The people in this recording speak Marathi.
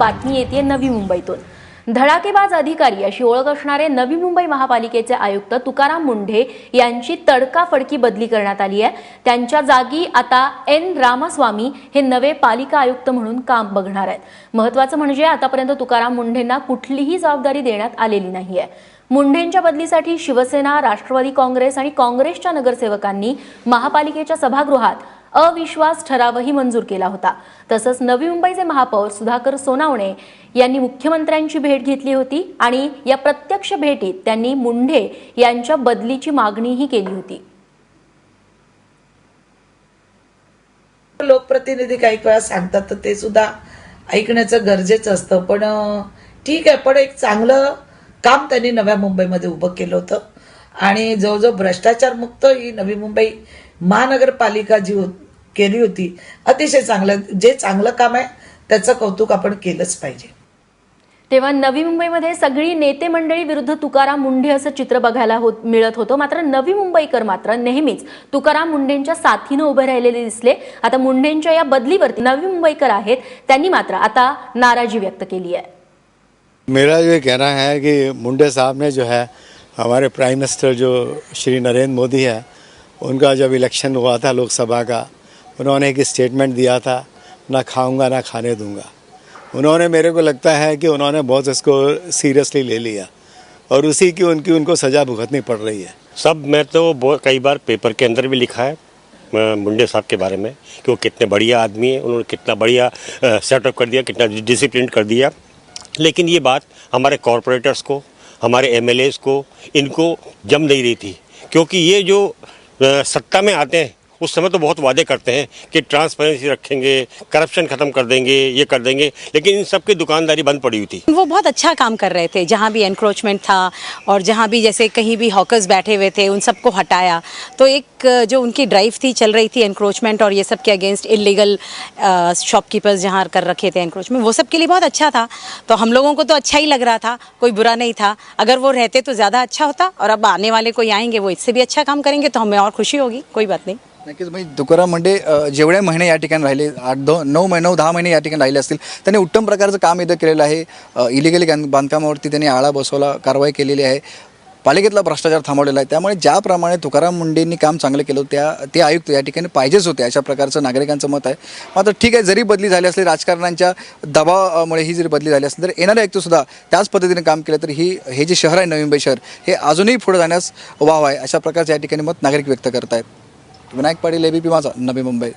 बातमी येते नवी मुंबईतून. धडाकेबाज अधिकारी अशी ओळख असणारे नवी मुंबई महापालिकेचे आयुक्त तुकाराम मुंढे यांची तडकाफडकी बदली करण्यात आली आहे. त्यांच्या जागी आता एन. रामास्वामी हे नवे पालिका आयुक्त म्हणून काम बघणार आहेत. महत्वाचं म्हणजे आतापर्यंत तुकाराम मुंढेंना कुठलीही जबाबदारी देण्यात आलेली नाहीये. मुंढेंच्या बदलीसाठी शिवसेना राष्ट्रवादी काँग्रेस आणि काँग्रेसच्या नगरसेवकांनी महापालिकेच्या सभागृहात अविश्वास ठरावही मंजूर केला होता. तसंच नवी मुंबईचे महापौर सुधाकर सोनावणे यांनी मुख्यमंत्र्यांची भेट घेतली होती आणि या प्रत्यक्ष भेटीत त्यांनी मुंढे यांच्या बदलीची मागणीही केली होती. लोकप्रतिनिधी काही वेळा सांगतात तर ते सुद्धा ऐकण्याचं गरजेचं असतं. पण ठीक आहे पण एक चांगलं काम त्यांनी नव्या मुंबईमध्ये उभं केलं होतं. आणि जवळजवळ भ्रष्टाचार मुक्त ही नवी मुंबई महानगरपालिका जी केली होती. अतिशय चांगलं जे चांगलं काम आहे त्याचं कौतुक आपण केलंच पाहिजे. तेव्हा नवी मुंबईमध्ये सगळी नेते मंडळी विरुद्ध तुकाराम मुंढे असं चित्र बघायला होत मिळत होतं. मात्र नवी मुंबईकर मात्र नेहमीच तुकाराम मुंढेंच्या साथीनं उभे राहिलेले दिसले. आता मुंढेंच्या या बदलीवरती नवी मुंबईकर आहेत त्यांनी मात्र आता नाराजी व्यक्त केली आहे. मेरा ये कहना है कि मुंडे साहब ने जो है हमारे प्राइम मिनिस्टर जो श्री नरेंद्र मोदी है उनका जब इलेक्शन हुआ था लोकसभा का उन्होंने एक स्टेटमेंट दिया था, ना खाऊँगा, ना खाने दूँगा। उन्होंने, मेरे को लगता है कि उन्होंने बहुत इसको सीरियसली ले लिया और उसी की उनकी, उनको सज़ा भुगतनी पड़ रही है। सब मैं तो कई बार पेपर के अंदर भी लिखा है मुंडे साहब के बारे में, कि वो कितने बढ़िया आदमी है, उन्होंने कितना बढ़िया सेटअप कर दिया, कितना डिसिप्लिन कर दिया। लेकिन ये बात हमारे कॉरपोरेटर्स को, हमारे एम को, इनको जम नहीं रही थी। क्योंकि ये जो सत्ता में आते हैं उस समय तो बहुत वादे करते हैं कि ट्रांसपेरेंसी रखेंगे करप्शन खत्म कर देंगे, ये कर देंगे, लेकिन इन सब की दुकानदारी बंद पड़ी हुई थी। वो बहुत अच्छा काम कर रहे थे, जहाँ भी एनक्रोचमेंट था और जहाँ भी जैसे कहीं भी हॉकर्स बैठे हुए थे, उन सबको हटाया। तो एक, जो उनकी ड्राइव थी, चल रही थी एनक्रोचमेंट और ये सब के अगेंस्ट इलीगल शॉपकीपर्स जहाँ कर रखे थे एनक्रोचमेंट वो सब के लिए बहुत अच्छा था। तो हम लोगों को तो अच्छा ही लग रहा था, कोई बुरा नहीं था। अगर वो रहते तो ज़्यादा अच्छा होता और अब आने वाले कोई आएँगे, वो इससे भी अच्छा काम करेंगे तो हमें और खुशी होगी, कोई बात नहीं। नक्कीच म्हणजे तुकाराम मुंडे म्हणजे, जेवढे महिने या ठिकाणी राहिले आठ दो नऊ महिने नऊ दहा महिने या ठिकाणी राहिले असतील त्यांनी उत्तम प्रकारचं काम इथं केलेलं आहे. इलिगली बांधकामावरती त्यांनी आळा बसवला कारवाई केलेली आहे. पालिकेतला भ्रष्टाचार थांबवलेला आहे. त्यामुळे ज्याप्रमाणे तुकाराम मुंडेंनी काम चांगलं केलं त्या ते आयुक्त या ठिकाणी पाहिजेच होते अशा प्रकारचं नागरिकांचं मत आहे. मात्र ठीक आहे जरी बदली झाली असली राजकारणांच्या दबावामुळे ही जरी बदली झाली असली तर येणारे आयुक्तसुद्धा त्याच पद्धतीने काम केलं तर ही हे जे शहर आहे नवी मुंबई शहर हे अजूनही पुढे जाण्यास वाव आहे अशा प्रकारचं या ठिकाणी मत नागरिक व्यक्त करत आहेत विनायक पाटील एबीपी माझा नवी मुंबई.